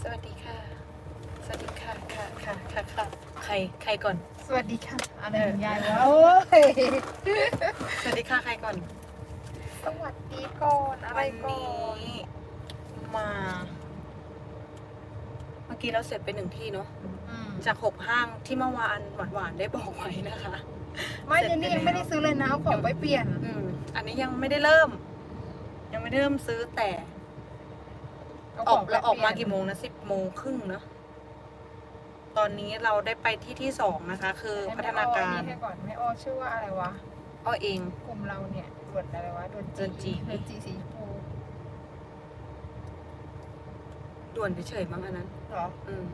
สวัสดีค่ะ สวัสดีค่ะ ค่ะ ค่ะ ค่ะค่ะใคร ใครก่อน สวัสดีค่ะอะไรเออของยายวะโอ้ยสวัสดีค่ะ ใครก่อน สวัสดีก่อนอะไรวันก่อนี้ นมา เมื่อกี้เราเสร็จไปหนึ่งที่เนาะ อืม จากหกห้างที่เมื่อวานหวานๆได้บอกไว้นะคะ ไม่เสร็จเจนนี่ไปยังไม่ได้ซื้อเลยนะเอาของไปเปลี่ยน อืมอันนี้ยังไม่ได้เริ่ม ยังไม่ได้เริ่มซื้อแต่เาอของกไปแล้วออกมาเปลี่กี่ยนโมงนะสิบโมงครึ่งเนาะตอนนี้เราได้ไปที่ที่สองนะคะ คือพัฒนาการให้แม่อ้อนี่ให้ก่อนแม่อ้อชื่อว่าอะไรวะ อ้อเอง กลุ่มเราเนี่ยด่วนอะไรวะด่วนด่วนจี ด่วนจีสีชมพูด่วนเฉยๆมั้งอันนั้น เหรอ อืม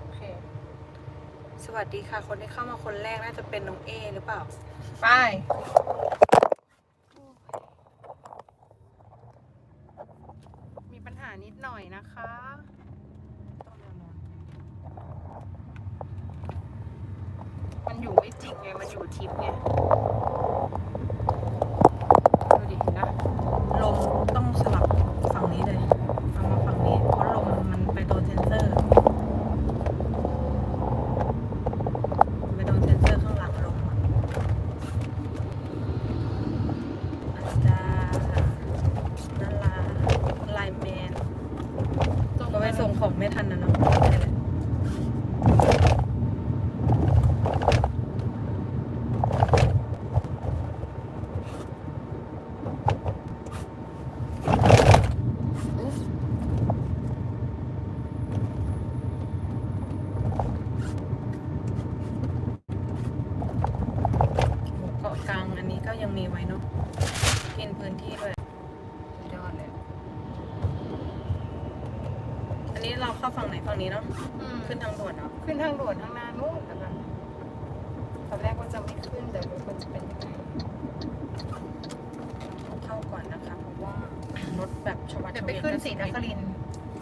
โอเค สวัสดีค่ะ คนที่เข้ามาคนแรกน่าจะเป็นน้องเอหรือเปล่า ไป มีปัญหานิดหน่อยนะคะต้องแนวนอนมันอยู่ไม่จริงไง มันอยู่ทิพย์ไงดูดินะ ลมต้องสลับฝั่งนี้เลยเอามาฝั่งนี้ เพราะลมมันไปโดนเซนเซอร์มันไปโดนเซนเซอร์ข้างหลังลมอะอาจารย์นาราไลน์แมน ก็ไปส่งของไม่ทันนะเนาะนี่แหละหมู่เกาะกลางอันนี้ก็ยังมีไว้เนาะกินพื้นที่ด้วยสุดยอดเลย อั นนี้เราเข้าฝั่งไหนฝั่งนี้เนาะ อืมขึ้นทางด่วนเนาะ ขึ้นทางด่วนทางหนานู้นแต่แบบตอนแรกว่าจะไม่ขึ้นแต่ดูมันจะเป็นยังไงเข้าก่อนนะคะเพราะว่ารถแบบชวัดเดี๋ยวเฉไปวียนขึ้นก็สีนครินทร์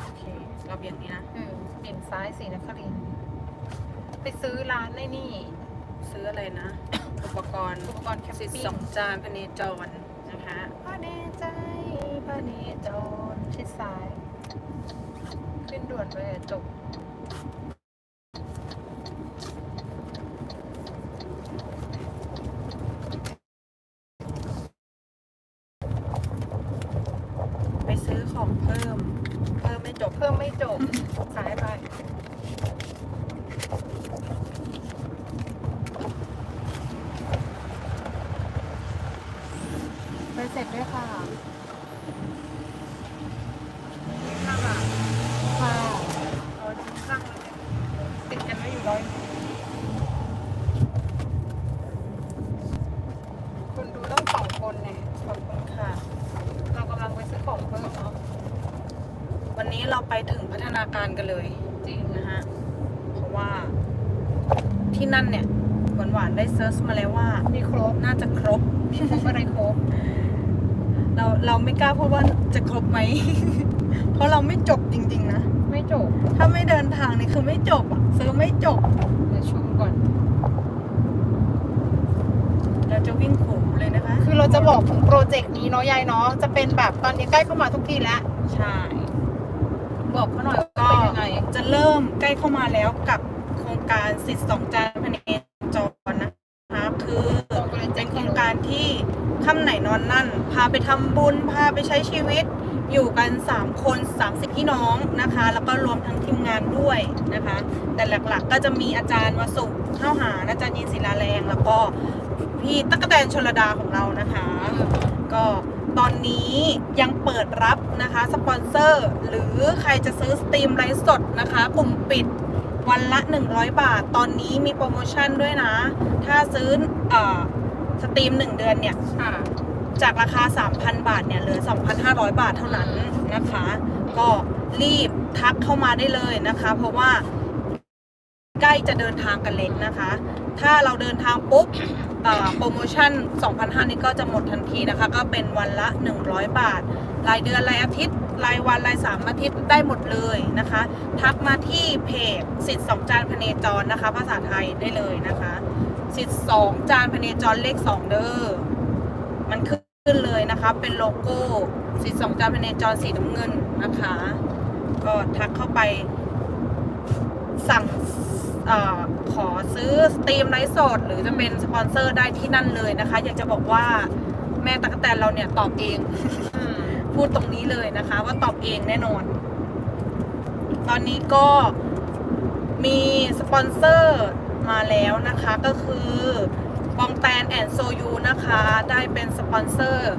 โอเค เราเบี่ยงนี้นะเออเปลี่ยนซ้ายสีนครินทร์ไปซื้อร้านในนี่ซื้ออะไรนะ อุปกรณ์อุปกรณ์แคมสิปิ้สองงจานพเนจรนะคะพระเนใจพระเนจรชิดซ้ายขึ้ นด่วนไปอะจบไปซื้อของเพิ่ม เพิ่มไม่จบ เพิ่มไม่จบซ้ายไป ไปเสร็จด้วยค่ะข้างอะค่ะเอาจริงข้างเลยติดกันไว้อยู่ร้อยคุณดูต้องสองคนเนี่ย ขอบคุณค่ะ เรากำลังไปซื้อของเพิ่มเนาะ วันนี้เราไปถึงพัฒนาการกันเลย จริง นะฮะ เพราะว่าที่นั่นเนี่ยหวานหวานๆได้เซิร์ชมาแล้วว่า มีครบ น่าจะครบ มีครบอะไรครบ เราเราไม่กล้าพูดว่า จะครบไหม เพราะเราไม่จบจริง ๆ นะ ไม่จบถ้าไม่เดินทางนี่คือไม่จบอะซื้อไม่จบ เดี๋ยวชมก่อน เราจะวิ่งขู่เลยนะคะคือเราจะบอกถึงโปรเจกต์นี้เนาะยายเนาะจะเป็นแบบตอนนี้ใกล้เข้ามาทุกทีแล้วใช่บอกเขาหน่อยว่าก็เป็นยังไง จะเริ่มใกล้เข้ามาแล้วกับโครงการสิทธิ์สองจานพเนจรนะคะ คือเป็นโครงการที่ ค่ำไหนนอนนั่น พาไปทำบุญ พาไปใช้ชีวิต อยู่กัน 3 คน 30 พี่น้องนะคะ แล้วก็รวมทั้งทีมงานด้วยนะคะ แต่หลักๆก็จะมีอาจารย์วสุเข้าหาอาจารย์ยินศิลาแรง แล้วก็พี่ตั๊กแตนชลดาของเรานะคะ ก็ตอนนี้ยังเปิดรับนะคะสปอนเซอร์ หรือใครจะซื้อสตรีมไลฟ์สดนะคะกลุ่มปิดวันละ 100 บาท ตอนนี้มีโปรโมชั่นด้วยนะ ถ้าซื้ออ สตรีม1เดือนเนี่ยค่ะจากราคา 3,000 บาทเนี่ยเหลือ 2,500 บาทเท่านั้นนะคะ ก็รีบทักเข้ามาได้เลยนะคะ เพราะว่าใกล้จะเดินทางกันเล็กนะคะ ถ้าเราเดินทางปุ๊บเอ่อโปรโมชั่น 2,500 นี้ก็จะหมดทันทีนะคะ ก็เป็นวันละ 100 บาท รายเดือนรายอาทิตย์ รายวันรายสามอาทิตย์ได้หมดเลยนะคะ ทักมาที่เพจสิทธิ์สองจานพเนจรนะคะ ภาษาไทยได้เลยนะคะ สิทธิ์สองจานพเนจรเลขสองเด้อมันขึ้นเลยนะคะ เป็นโลโก้สิทธิ์สองจานพเนจรสีน้ำเงินนะคะ ก็ทักเข้าไป สั่งอขอซื้อสตรีมไลฟ์สดหรือจะเป็นสปอนเซอร์ได้ที่นั่นเลยนะคะ อยากจะบอกว่าแม่ตะกกแตนเราเนี่ยตอบเองอพูดตรงนี้เลยนะคะ ว่าตอบเองแน่นอน ตอนนี้ก็มีสปอนเซอร์ มาแล้วนะคะก็คือบองแตนแอนโซยูนะคะ ได้เป็นสปอนเซอร์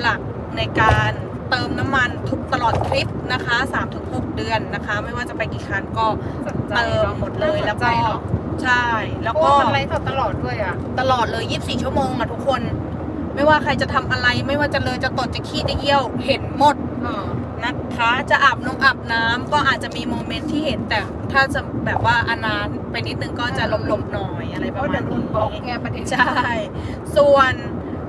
หลักในการเติมน้ำมันทุกตลอดทริปนะคะ 3-6 เดือนนะคะ ไม่ว่าจะไปกี่ครั้งก็สนใจเติมนอะหมดเลยแล้วน่าสนใจก็เนอะใช่ แล้วเพราะก็ว่ามันไลฟ์สดตลอดด้วยอะ ตลอดเลย 24 ชั่วโมงอะทุกคน ไม่ว่าใครจะทำอะไรไม่ว่าจะเลยจะตดจะขี้จะเยี่ยวเห็นหมดอ่า นะคะจะอาบนงอาบน้ำก็อาจจะมีโมเมนต์ที่เห็นแต่ถ้าจะแบบว่าอนานไปนิดนึงก็จะหลบๆหน่อยอะไรเพประราะมาเดี๋ยณวโดนี้นบล็อกไงประเด็นใช่ส่วน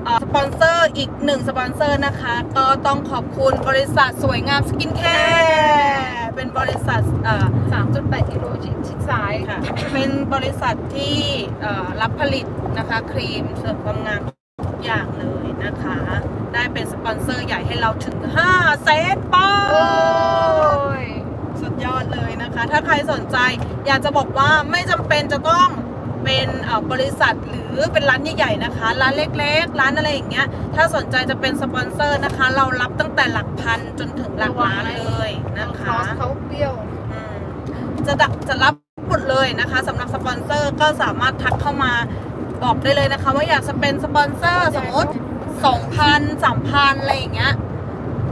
เอ่อสปอนเซอร์อีกหนึ่งสปอนเซอร์นะคะ ก็ต้องขอบคุณบริษัทสวยงามสกินแคร์เป็นบริษัทเอ่อสามจุดแปดกิโลชิดชิดซ้ายค่ะเป็นบริษัทที่เอ่อรับผลิตนะคะครีมเสริมความงามทุกอย่างเลยนะคะ ได้เป็นสปอนเซอร์ใหญ่ให้เราถึง5แสนปอโอ้นด์ยสุดยอดเลยนะคะ ถ้าใครสนใจอยากจะบอกว่าไม่จำเป็นจะต้องเป็นเอ่อบริษัทหรือเป็นร้านใหญ่ๆนะคะ ร้านเล็กๆ ร้านอะไรอย่างเงี้ย ถ้าสนใจจะเป็นสปอนเซอร์นะคะ เรารับตั้งแต่หลักพันจนถึงหลักล้านเลยนะคคะอสเขาเปรี้ยวอืมจะดักจะรับหมดเลยนะคะสำหรับสปอนเซอร์ก็สามารถทักเข้ามาบอกได้เลยนะคะ ว่าอยากจะเป็นสปอนเซอร์สมมติ สองพันสามพันอะไรอย่างเงี้ย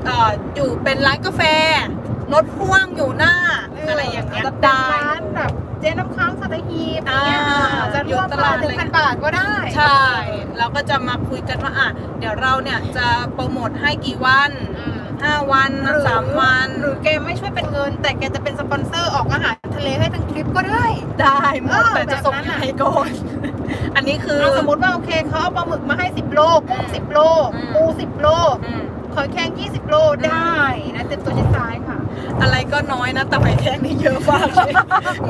เอ่ออยู่เป็นร้านกาแฟ รถพ่วงอยู่หน้า อะไรอย่างเงี้ยจะเป็นได้ ร้านแบบเจ๊น้ำค้างสัตหีบอย่างเงี้ยอ่าจะร่วมอยู่ตมาลาดถึงพันบาทก็ได้ใช่เราก็จะมาคุยกันว่าอะเดี๋ยวเราเนี่ยจะโปรโมทให้กี่วันอืมห้าวันหรือสามวันหรือแกไม่ช่วยเป็นเงิน แต่แกจะเป็นสปอนเซอร์ออกอาหารทะเลให้ทั้งทริปก็ได้ ได้หมดเออแต่จะส่งแบบนั้นอะให้ก่อน อันนี้คือ เอาสมมติว่าโอเคเขาเอาปลาหมึกมาให้ 10 โลกุ้ง10 โลอืม ปู10 โลอืมขอยแข้ง20 โลได้นะเต็มตัวชิดซ้ายค่ะ อะไรก็น้อยนะแต่หอยแครงนี่เยอะมากเลย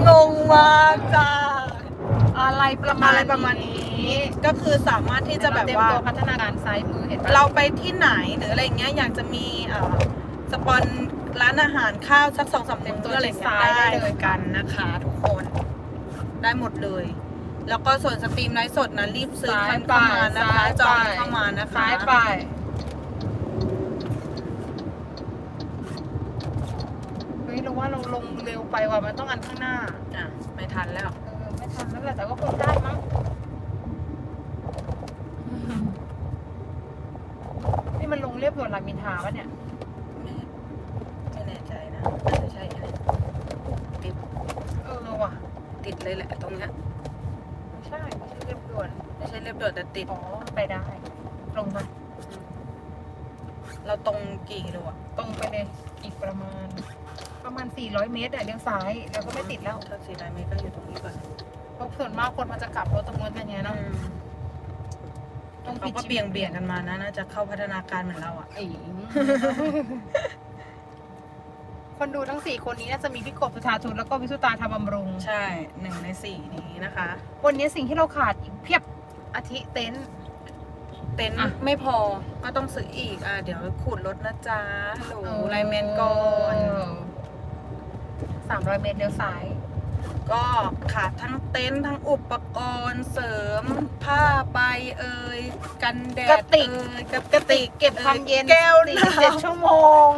งงมากจ้าอะไรประมาณอะไรประมาณนี้ก็คือสามารถที่จะแบบว่าเตรียมตัวพัฒนาการซ้ายมือเห็นปะเราไปที่ไหนหรืออะไรเงี้ยอยากจะมีเอ่อสปอนร้านอาหารข้าวสักสองสามมื้ออะไรเงี้ยได้เหมือนกันนะคะ ทุกคน ได้หมดเลย แล้วก็ส่วนสตรีมไลฟ์สดนะรีบซื้อกันเข้ามานะคะจองเข้ามานะคะ ซ้ายไป เฮ้ยเราว่าเราลงเร็วไปว่ะมันต้องอันข้างหน้า อะ ไม่ทันแล้ว เออ ไม่ทันแล้วแหละแต่ก็คงได้มั้งนี่มันลงเรียบด่วนรามอินทราวะเนี่ย ไม่ไม่แน่ใจนะน่าจะใช่นะติดเออว่ะ ติดเลยแหละตรงเนี้ยไม่ ใช่ไม่ใช่เรียบด่วนไม่ใช่เรียบด่วนแต่ติด อ๋อไปได้ ตรงไปเราตรงกี่กิโลอะตรงไปเลยอีกประมาณ ประมาณ 400 เมตรอะเลี้ยวซ้ายแล้วก็ไม่ติดแล้วถ้าสี่ร้อยเมตรก็อยู่ตรงนี้ก่อนเพราะส่วนมากคนมันจะกลับรถตรงนู้นกันไงเนาะต้องเขาก็เบี่ยงเบี่ยงๆกันมานะน่าจะเข้าพัฒนาการเหมือนเราอะไอ้ คนดูทั้งสี่คนนี้น่าจะมีพี่กบสุธาทุนแล้วก็วิสุตาธรรมบำรุง ใช่หนึ่งในสี่นี้นะคะ วันนี้สิ่งที่เราขาดอีกเพียบอาทิเต็นท์เต็นท์อะไม่พอก็ต้องซื้ออีกอะเดี๋ยวขูดรถนะจ๊ะโหลไลน์แมนก่อนสามร้อยเมตรเลี้ยวซ้าย ก็ขาดทั้งเต็นท์ทั้งอุปกรณ์เสริม ผ้าใบเอ่ยกันแดดกระติก เอ่ยกับกระติกเก็บความเย็นแก้วสี่น้สิบเจ็ดชั่วโมง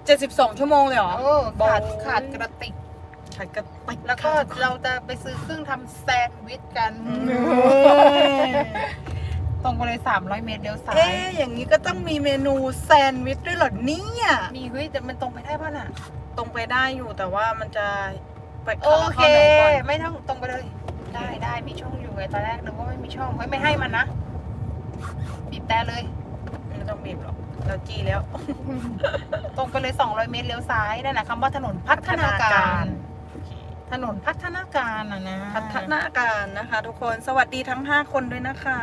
ำเจ็ดสิบสองชั่วโมงเลยเหรอเออขาดโอ้ยขาดกระติกขาดกระติกแล้วก็เราจะไปซื้อเครื่องทำแซนด์วิชกันอืมตรงไปเลยสามร้อยเมตรเลี้ยวซ้าเอ๊ะยอย่างนี้ก็ต้องมีเมนูแซนด์วิชด้วยเหรอเนี่ยมีเฮ้ยแต่มันตรงไปได้ป่ะน่ะ ตรงไปได้อยู่แต่ว่ามันจะไปโอเข้าเคเข้าไหนก่อนไม่ต้องตรงไปเลย ได้ได้มีช่องอยู่ไงตอนแรกนึกว่าไม่มีช่องเฮ้ยไม่ให้มันนะบีบแต่เลย ไม่ต้องบีบหรอกเราจี้แล้ว ตรงไปเลย 200 เมตรเลี้ยวซ้ายนั่นแหละคำว่าถนนพัฒนาพัฒนาการการ ถนนพัฒนาการอะนะพัฒนาการนะคะ ทุกคนสวัสดีทั้ง 5 คนด้วยนะคะ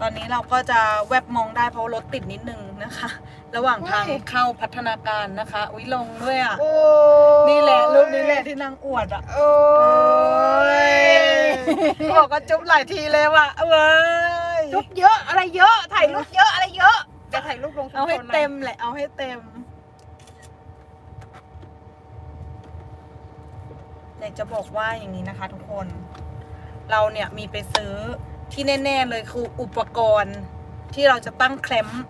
ตอนนี้เราก็จะแวบมองได้เพราะรถติดนิดนึงนะคะ ระหว่างทางเฮ้ยเข้าพัฒนาการนะคะ อุ้ยลงด้วยอะโอ้นี่แหละรูปนี้แหละที่นางอวดอะโอ้ยบอกก็จุ๊บหลายทีเลยว่ะเว้ยจุ๊บเยอะอะไรเยอะ ถ่ายรูปเยอะอะไรเยอะ จะถ่ายรูปลงชุมเอาให้ชนเต็มแหละเอาให้เต็มอยากจะบอกว่าอย่างนี้นะคะ ทุกคน เราเนี่ยมีไปซื้อ ที่แน่ ๆ เลยคืออุปกรณ์ที่เราจะตั้งแคมป์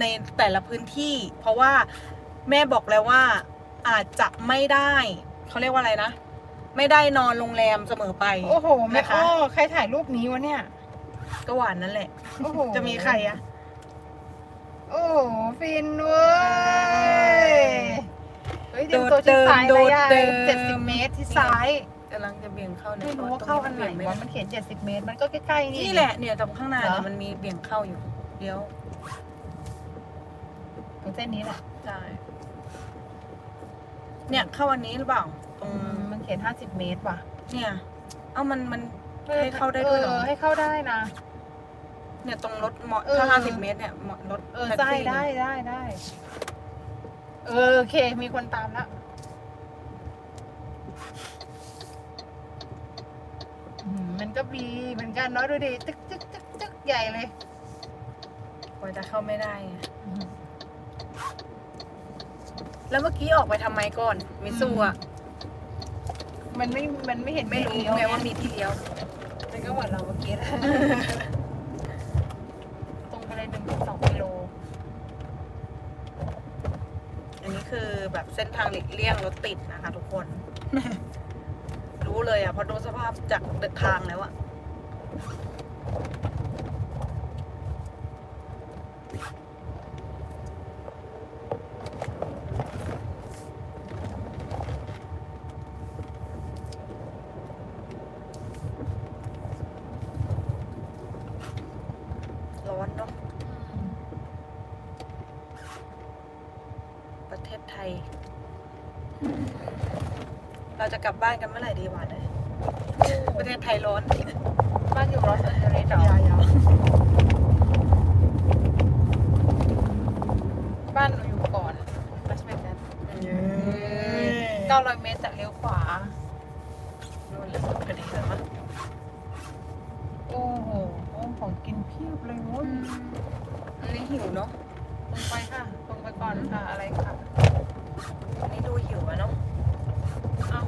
ในแต่ละพื้นที่ เพราะว่าแม่บอกแล้วว่าอาจจะไม่ได้เขาเรียกว่าอะไรนะ ไม่ได้นอนโรงแรมเสมอไป โอ้โหแม่นะคะ อ้อใครถ่ายรูปนี้วะเนี่ย ก็หวานนั่นแหละ โอ้โหจะมีใครอะโอ้โหฟินเว้ย เฮ้ยเตรียมตัวชิดซ้ายระยะโดดเดิมเจ็ดสิบเมตรที่ซ้ายกำลังจะเบี่ยงเข้าเนี่ยไม่รู้ว่าเข้าอันไหนวะมันเขียนเจ็ดสิบเมตร มันก็ใกล้ๆนี่ นี่แหละเนี่ยตรงข้างหน้าเหรอ เนี่ยมันมีเบี่ยงเข้าอยู่เดี๋ยวตรงเส้นนี้แหละใช่เนี่ยเข้าอันนี้หรือเปล่าตรงอืมมันเขียนห้าสิบเมตรว่ะเนี่ย เอ้ามันมัน ให้เข้าได้ด้วยเหรออให้เข้าได้นะ เนี่ยตรงรถเหมาะเออ ถ้าห้าสิบเมตรเนี่ยเหมาะรถเออแท็กได้ซี่ได้ได้ได้ เออโอเค มีคนตามแล้ว อืมมันก็มีเหมือนกันเนาะดูดิตึกตึกตึกตึกใหญ่เลยกว่าจะเข้าไม่ได้ไงแล้วเมื่อกี้ออกไปทำไมก่อนมิสูอะ มันไม่ มันไม่เห็นไม่รู้เลี้ยวไงว่ามีที่เลี้ยวมันก็เหมือนเราเมื่อกี้นะตรงไปเลยหนึ่งสองกิโล อันนี้คือแบบเส้นทางหลีกเลี่ยงรถติดนะคะทุกคน รู้เลยอะเพราะดูสภาพจากเดินทางแล้วอะ ร้อนเนาะประเทศไทย เราจะ กลับบ้านกันเมื่อไหร่ดีวะเนี่ยประเทศไทยร้อนบ้านอยู่ลอสแอนเจลิสเหรอยาวบ้านหนูอยู่ก่อนมาสเปนนั้นๆเก้าร้อยเมตรจากเลี้ยวขวานู่นเลยสุดพอดีเลยมั้งโอ้โหโอ้ของกินเพียบเลยโว้ยอันนี้หิวเนาะตรงไปค่ะตรงไปก่อนค่ะอะไรค่ะ อันนี้ดูหิวอะเนาะ เอ้า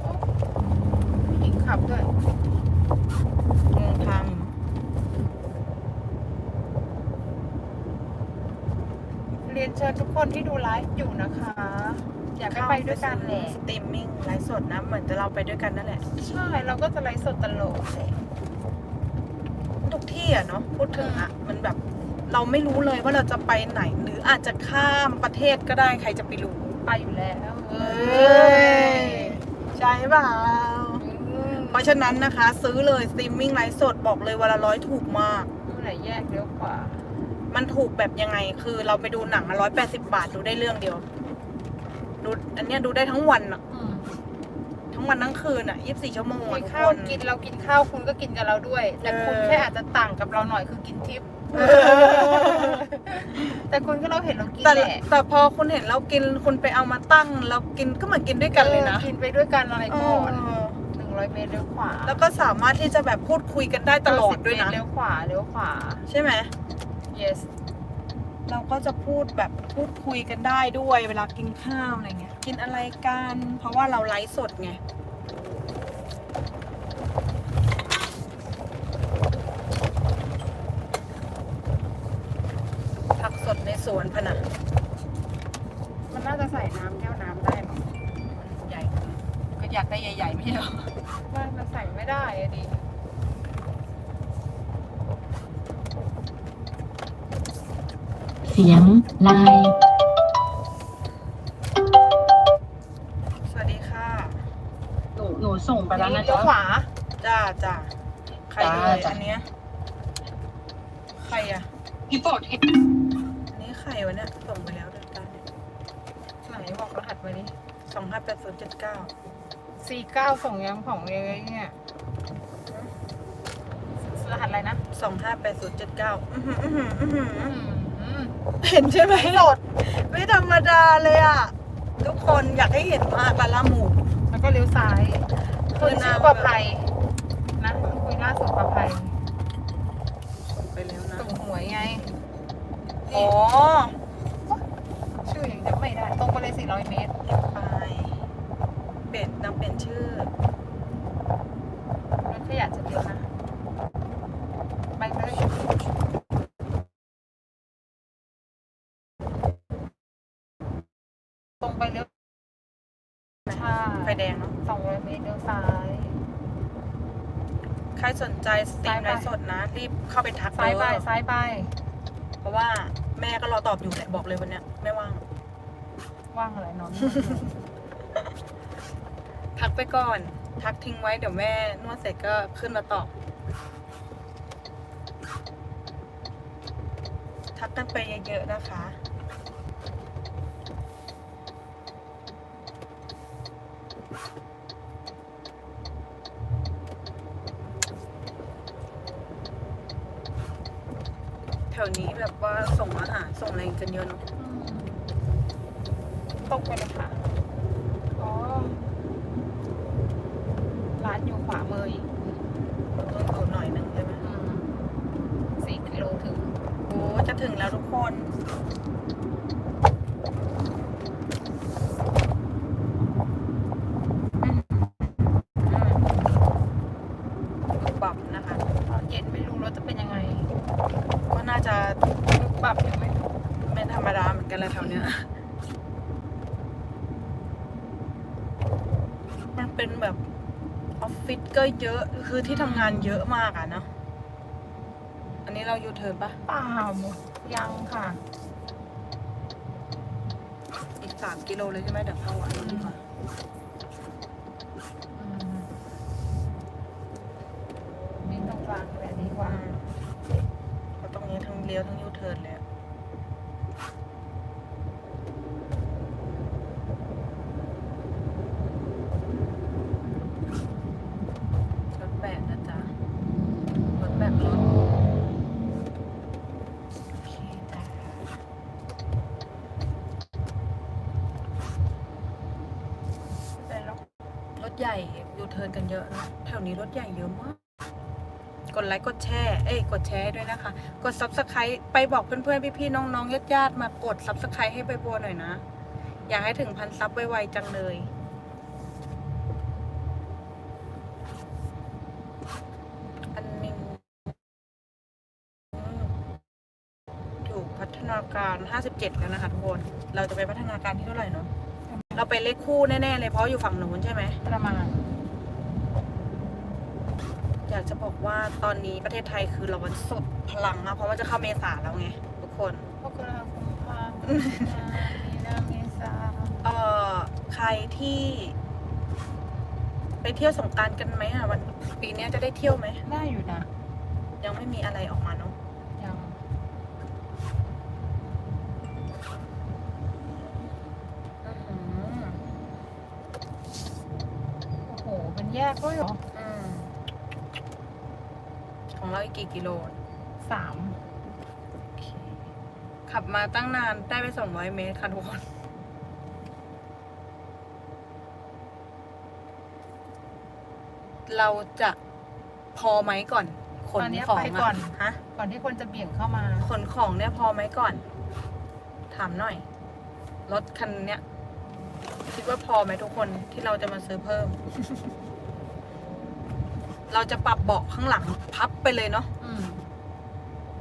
โอ้ผู้หญิงขับด้วย งงทาง เรียนเชิญ ทุกคนที่ดูไลฟ์อยู่นะคะ อยากให้ไปด้วยกันแหละสตรีมมิ่งไลฟ์สดนะ เหมือนจะเราไปด้วยกันนั่นแหละ ใช่เราก็จะไลฟ์สดตลกเลยทุกที่อะเนาะพูดถึงอะมันแบบเราไม่รู้เลยว่าเราจะไปไหน หรืออาจจะข้ามประเทศก็ได้ใครจะไปรู้ ไปอยู่แล้วเอเอ้้ยใช่เปล่าเพราะฉะนั้นนะคะ ซื้อเลยสตรีมมิ่งไลฟ์สดบอกเลยวันละร้อยถูกมากดูไหนแยกเลี้ยวขวา มันถูกแบบยังไง คือเราไปดูหนังร้อยแปดสิบาทดูได้เรื่องเดียว ดู อันเนี้ยดูได้ทั้งวันอะทั้งวันทั้งคืนอะยี่สิบสี่ชั่วโมงมีอะทุกข้าคว นกินเรากินข้าวคุณก็กินกับเราด้วย แต่คุณเออ แค่อาจจะต่างกับเราหน่อยคือกินทิพย์เออแต่คุณก็เราเห็นเรากินแต่แหละแต่พอคุณเห็นเรากินคุณไปเอามาตั้ง เรากินก็เหมือนกินด้วยกันเลยนะออกินไปด้วยกันอะไรก่อนเออหนึ่งร้อยเมตรเลี้ยวขวาแล้วก็สามารถที่จะแบบพูดคุยกันได้ตลอดด้วยนะเลี้ยวขวาเลี้ยวขวา ใช่ไหม yes เราก็จะพูดแบบพูดคุยกันได้ด้วยเวลากินข้าวอะไรเงี้ย กินอะไรกัน เพราะว่าเราไลฟ์สดไง ผักสดในสวนพะนะมันน่าจะใส่น้ำแก้วน้ำได้มั้งใหญ่ ก็อยากได้ใหญ่ๆไม่ใช่เหรอไม่มันใส่ไม่ได้อะดิ เสียงไลน์สวัสดีค่ะหนูหนูส่งไปแล้วนะเลี้ยวจ๊ะ ขวาจ้าจ้าใครเลยจ้าอันเนี้ยใครอะพี่โปรดเห็นอันนี้ใครวะเนี่ยส่งไปแล้วเดือนกันไหนบอกรหัสมาดิสองห้าแปดศูนย์เจ็ดเก้าสี่เก้าส่งยังของเลยเนี่ยสรหัสอะไรนะสองห้าแปดศูนย์เจ็ดเก้าอื้อหืออื้อหืออื้อหืออืม เห็นใช่ไหมสดไม่ธรรมดาเลยอะ ทุกคนอยากให้เห็นมากลาล่าหมูแล้วก็เลี้ยวซ้ายคืคืออหน้าชื่อประภัยนะคุยล่าสุดประภัยไปแล้วนะส่งหวยไงอ๋อชื่อยังจำไม่ได้ ตรงไปเลย400 เมตร ไป เปลี่ยนนำเปลี่ยนชื่อ รถขยะจะเยอะนะ ไปเลยตรงไปเลี้ยวใช่ ไฟแดงเนาะ 200 เมตรเลี้ยวซ้าย ใค รสนใจสตรีมไลฟ์สดนะ รีบเข้าไปทักซ้ายไปเด้อซ้ายไป เพราะว่าแม่ก็รอตอบอยู่แหละบอกเลยวันเนี้ยไม่ว่าง ว่างอะไรนอน ทักไปก่อน ทักทิ้งไว้เดี๋ยวแม่นวดเสร็จก็ขึ้นมาตอบ ทักกันไปเยอะๆนะคะ แถวนี้แบบว่าส่งอาหารส่งอะไรกันเยอะเนาะ ตรงไปเลยค่ะ อ๋อ ร้านอยู่ขวามืออีก ต้องอยู่หน่อยหนึงใช่ไหม อืมสี่กิโลถึง โอ้จะถึงแล้วทุก คนดูปรับนะคะตอนเย็นไม่รู้รถจะเป็นยังไง ก็น่าจะปรับอยู่ไหมไม่ธรรมดาเหมือนกันแหละแถวเนี้ยมันเป็นแบบออฟฟิศก็เยอะ คือที่ทำงานเยอะมากอะเนาะ อันนี้เรายูเทิร์นปะเปล่าหมด ยังค่ะ อีกสามกิโลเลยใช่ไหมเดี๋ยวเข้าอันนี้ดีกว่า อืมวิ่งตรงกลางแบบนี้กว่า เพราะตรงนี้ทั้งเลี้ยวทั้งยูเทิร์นเลยอะรถแบกนะจ๊ะ รถแบกรถโอเคจ้ะรถใหญ่ยู เยอะนะแถวนี้รถใหญ่เยอะมาก กดไลค์กดแชร์เอ้ยกดแชร์ด้วยนะคะ กด subscribe ไปบอกเพื่อนๆพี่ๆน้องๆญาติๆมากด subscribe ให้ใบบัวหน่อยนะ อยากให้ถึงพันซับไวๆจังเลยอันนี้อยู่พัฒนาการ 57 แล้วนะคะทุกคน เราจะไปพัฒนาการที่เท่าไหร่เนาะ เราไปเลขคู่แน่ ๆ เลยเพราะอยู่ฝั่งนู้นใช่ไหม ประมาณ อยากจะบอกว่าตอนนี้ประเทศไทยคือเรามันสุดพลังมากเพราะว่าจะเข้าเมษาแล้วไงทุกคนพวกเราคุมภามีนาเมษาเอ่อใครที่ ไปเที่ยวสงกรารกันไหมอะวันปีเนี้ยจะได้เที่ยวไหม ได้อยู่นะยังไม่มีอะไรออกมาเนาะยังอื้อหือโอ้โหมันแยกด้วยเหรออืม ของเราอีกกี่กิโลสามโอเคขับมาตั้งนานได้ไปสองร้อยเมตรค่ะทุกคน เราจะพอไหมก่อน ขนตอนนี้ของไปก่อนฮะ ก่อนที่คนจะเบี่ยงเข้ามา ขนของเนี่ยพอไหมก่อน ถามหน่อย รถคันเนี้ย คิดว่าพอไหมทุกคนที่เราจะมาซื้อเพิ่ม เราจะปรับเบาะข้างหลังพับไปเลยเนาะอืม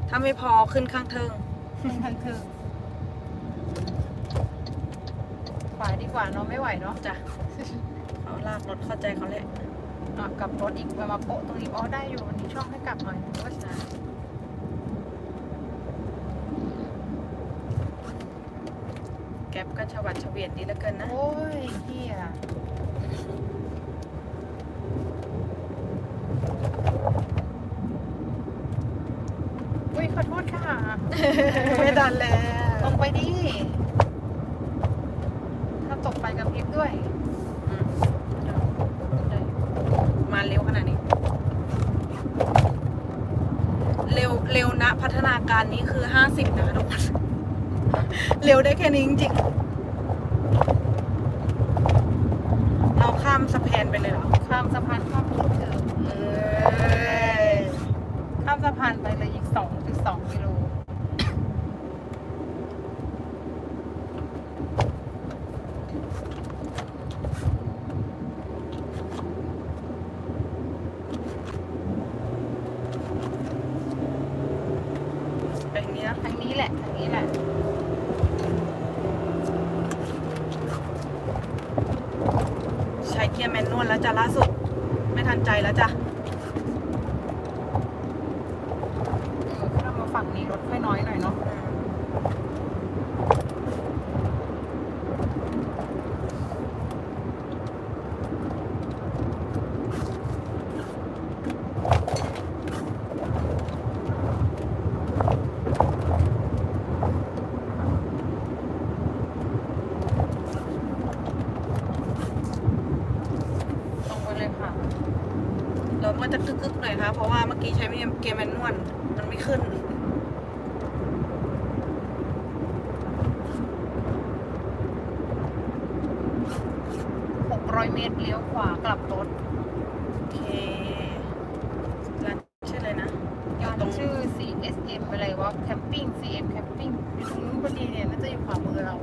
ถ้าไม่พอขึ้นข้างเทิงขึ้นทันคือขวาดีกว่าเนาะไม่ไหวเนาะจ้ะเขาลากรถเข้าใจเขาเลยอะกลับรถอีกมาโปะตรงนี้อ๋อได้อยู่วันนี้ช่องให้กลับหน่อยก็จ้ะแก๊ปก็ชวัดเฉวียนดีเหลือเกินนะโอ้ยเฮียอุ้ยขอโทษค่ะ ไม่ดันแล้ตรวงไปดิถ้าตกไปกับพริบด้วยอืมได้มาเร็วขนาดนี้ฒนาการนี้คือห้าสิบนะคะทุกคน เร็วได้แค่นี้จริงๆเราข้ามสะพานไปเลยเหรอ ข้ามสะพานข้ามคิดถึง เออ ข้ามสะพานไปเลยอีกสองจุดสองกิโล ไปอย่างนี้นะ ทางนี้แหละทางนี้แหละ ใช้เกียร์แมนนวลแล้วจ้ะล่าสุด ไม่ทันใจแล้วจ้ะ เออถ้าเรามาฝั่งนี้รถค่อยน้อยหน่อยเนาะ ตรงไปเลยค่ะ เราก็จะกึกๆหน่อยค่ะ เพราะว่าเมื่อ กี้ใช้เกมแมนนวลมันไม่ขึ้น 600 เมตรเลี้ยวขวากลับรถ โอเคร้านชื่ออะไรนะอยู่ ร้าน ตรง ชื่อ CSM อะไรวะแคมปิ้ง CM แคมปิ้งอยู่ตรงนู้นพอดีเนี่ยน่าจะอยู่ขวามือเรา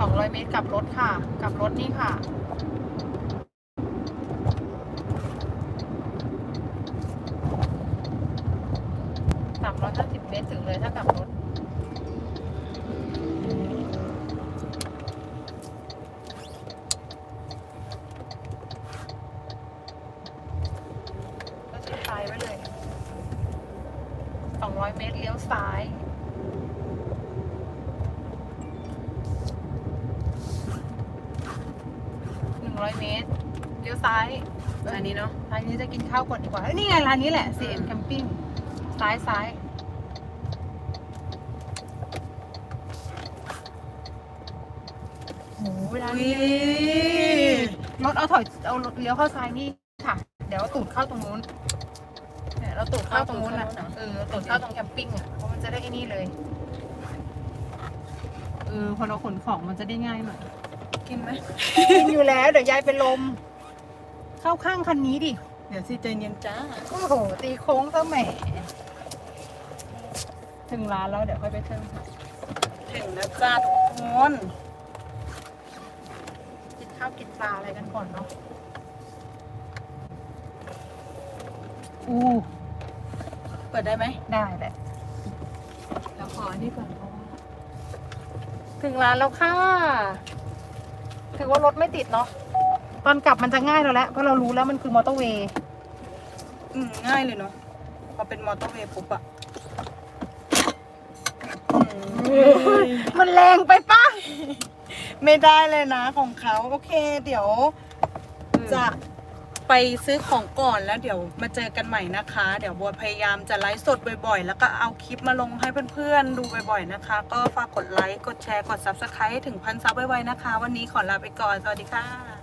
200 เมตรกลับรถค่ะ กลับรถนี่ค่ะ 350 เมตรถึงเลยถ้ากลับรถ ก็ชิดซ้ายไว้เลย 200 เมตรเลี้ยวซ้าย 100 เมตร เลี้ยวซ้าย อันนี้เนาะ ร้านนี้จะกินข้าวก่อนดีกว่าเอ้ย นี่ไงร้านนี้แหละ CM Camping ซ้ายซ้ายโอ้โหร้านอุ้ยนี้รถเอาถอยเอารถเลี้ยวเข้าซ้ายนี่ค่ะ เดี๋ยวตูดเข้าตรงนู้นเนี่ยเราตูดเข้าตรงนู้นอะเออตูดเข้าตรงแคมปิ้งอะเพราะมันจะได้ไอ้นี่เลยเออพอเราขนของมันจะได้ง่ายหน่อยกินไหมกินอยู่แล้ว เดี๋ยวยายเป็นลม เข้าข้างคันนี้ดิ เดี๋ยวสิใจเย็นจ้า โอ้โห ตีโค้งซะแหมถึงร้านแล้วเดี๋ยวค่อยไปเติมค่ะถึงแล้วจ้าทุกคนกินข้าวกินปลาอะไรกันก่อนเนาะอู้เปิดได้ไหมได้แหละเราขออันนี้ก่อนเพราะว่าถึงร้านแล้วค่ะ ถือว่ารถไม่ติดเนาะ ตอนกลับมันจะง่ายแล้วแหละเพราะเรารู้แล้วมันคือมอเตอร์เวย์อืมง่ายเลยเนาะพอเป็นมอเตอร์เวย์ปุ๊บอะมันแรงไปปะไม่ได้เลยนะของเขาโอเค เดี๋ยว จะไปซื้อของก่อนแล้วเดี๋ยวมาเจอกันใหม่นะคะ เดี๋ยวบัวพยายามจะไลฟ์สดบ่อยๆ แล้วก็เอาคลิปมาลงให้เพื่อนๆ ดูบ่อยๆนะคะ ก็ฝากกดไลค์ กดแชร์ กด Subscribe ให้ถึงพันซับไวๆนะคะ วันนี้ขอลาไปก่อน สวัสดีค่ะ